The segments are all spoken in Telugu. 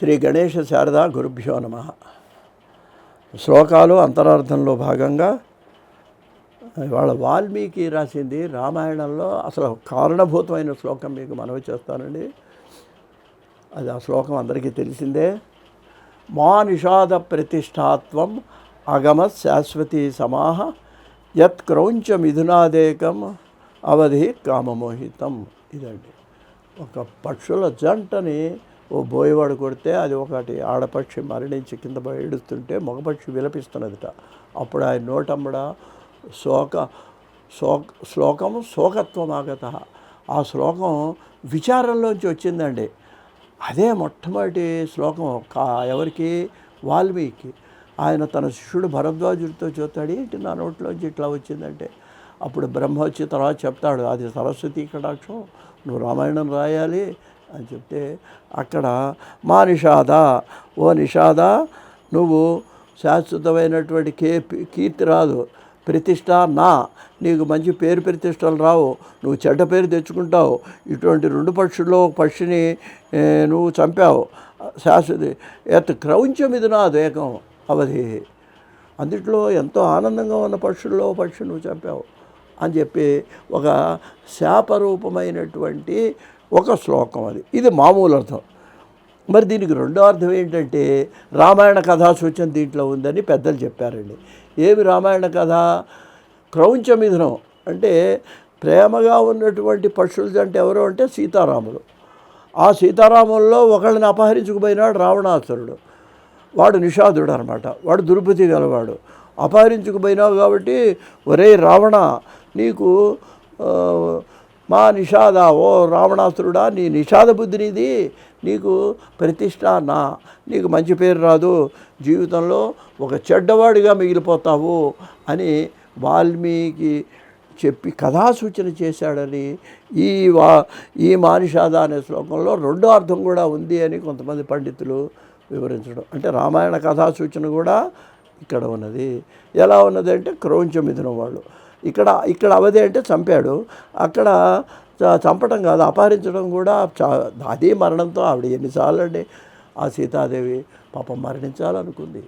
శ్రీ గణేష శారద గురుభ్యో నమ. శ్లోకాలు అంతరార్థంలో భాగంగా వాళ్ళ వాల్మీకి రాసింది రామాయణంలో అసలు కారణభూతమైన శ్లోకం మీకు మనవి చేస్తానండి. అది ఆ శ్లోకం అందరికీ తెలిసిందే. మా నిషాద ప్రతిష్టాత్వం అగమ శాశ్వతీ సమాహ యత్ క్రౌంచ మిథునాదేకం అవధి కామమోహితం. ఇదండి. ఒక పక్షుల జంటని ఓ బోయవాడు కొడితే అది ఒకటి ఆడపక్షి మరణించి కింద ఏడుస్తుంటే మగపక్షి విలపిస్తున్నదిట. అప్పుడు ఆయన నోటమ్మడ శోక శోక శ్లోకం శోకత్వం ఆగత ఆ శ్లోకం విచారంలోంచి వచ్చిందండి. అదే మొట్టమొదటి శ్లోకం కా ఎవరికి? వాల్మీకి. ఆయన తన శిష్యుడు భరద్వాజుడితో చూస్తాడు ఏంటి నా నోట్లోంచి ఇట్లా వచ్చిందంటే? అప్పుడు బ్రహ్మ వచ్చి తర్వాత చెప్తాడు అది సరస్వతి కటాక్షం నువ్వు రామాయణం రాయాలి అని చెప్తే అక్కడ మా నిషాద ఓ నిషాద నువ్వు శాశ్వతమైనటువంటి కే కీర్తి రాదు. ప్రతిష్ట నా. నీకు మంచి పేరు ప్రతిష్టలు రావు. నువ్వు చెడ్డ పేరు తెచ్చుకుంటావు. ఇటువంటి రెండు పక్షుల్లో ఒక పక్షిని నువ్వు చంపావు. శాశ్వత ఎత్ క్రౌంచం ఇది నా ఏకం అవధి. అందుట్లో ఎంతో ఆనందంగా ఉన్న పక్షుల్లో పక్షి నువ్వు చంపావు. అని చెప్పి ఒక శాపరూపమైనటువంటి ఒక శ్లోకం అది. ఇది మామూలు అర్థం. మరి దీనికి రెండో అర్థం ఏంటంటే రామాయణ కథా సూచన దీంట్లో ఉందని పెద్దలు చెప్పారండి. ఏమి రామాయణ కథ? క్రౌంచమిథునం అంటే ప్రేమగా ఉన్నటువంటి పక్షులు అంటే ఎవరు అంటే సీతారాములు. ఆ సీతారాముల్లో ఒకళ్ళని అపహరించుకుపోయినాడు రావణాసురుడు. వాడు నిషాదుడు అనమాట వాడు దుర్బుద్ధి గలవాడు. అపహరించుకుపోయినావు కాబట్టి ఒరే రావణ నీకు మా నిషాద ఓ రావణాసురుడా నీ నిషాద బుద్ధి నీది. నీకు ప్రతిష్ట నా. నీకు మంచి పేరు రాదు. జీవితంలో ఒక చెడ్డవాడిగా మిగిలిపోతావు అని వాల్మీకి చెప్పి కథా సూచన చేశాడని ఈ వా ఈ మానిషాద అనే శ్లోకంలో రెండో అర్థం కూడా ఉంది అని కొంతమంది పండితులు వివరించడం. అంటే రామాయణ కథా సూచన కూడా ఇక్కడ ఉన్నది. ఎలా ఉన్నది అంటే క్రౌంచ మిథునం వాళ్ళు. ఇక్కడ ఇక్కడ అవధి అంటే చంపాడు. అక్కడ చంపటం కాదు అపహరించడం కూడా చా అదే మరణంతో ఆవిడ ఎన్నిసార్లు అండి. ఆ సీతాదేవి పాపం మరణించాలనుకుంది.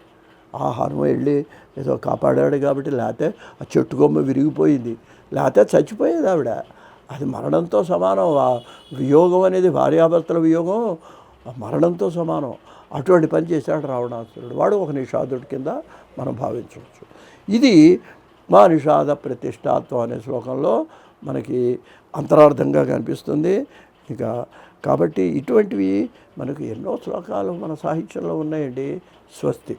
ఆ హనుమ వెళ్ళి ఏదో కాపాడాడు కాబట్టి లేకపోతే ఆ చెట్టు కొమ్మ విరిగిపోయింది. లేకపోతే చచ్చిపోయేది ఆవిడ. అది మరణంతో సమానం. ఆ వియోగం అనేది భార్యాభర్తల వియోగం. మరణంతో సమానం. అటువంటి పని చేశాడు రావణాసురుడు. వాడు ఒక నిషాదుడి కింద మనం భావించవచ్చు. ఇది మా నిషాద ప్రతిష్టాత్వం అనే శ్లోకంలో మనకి అంతరార్థంగా కనిపిస్తుంది. ఇక కాబట్టి ఇటువంటివి మనకు ఎన్నో శ్లోకాలు మన సాహిత్యంలో ఉన్నాయండి. స్వస్తి.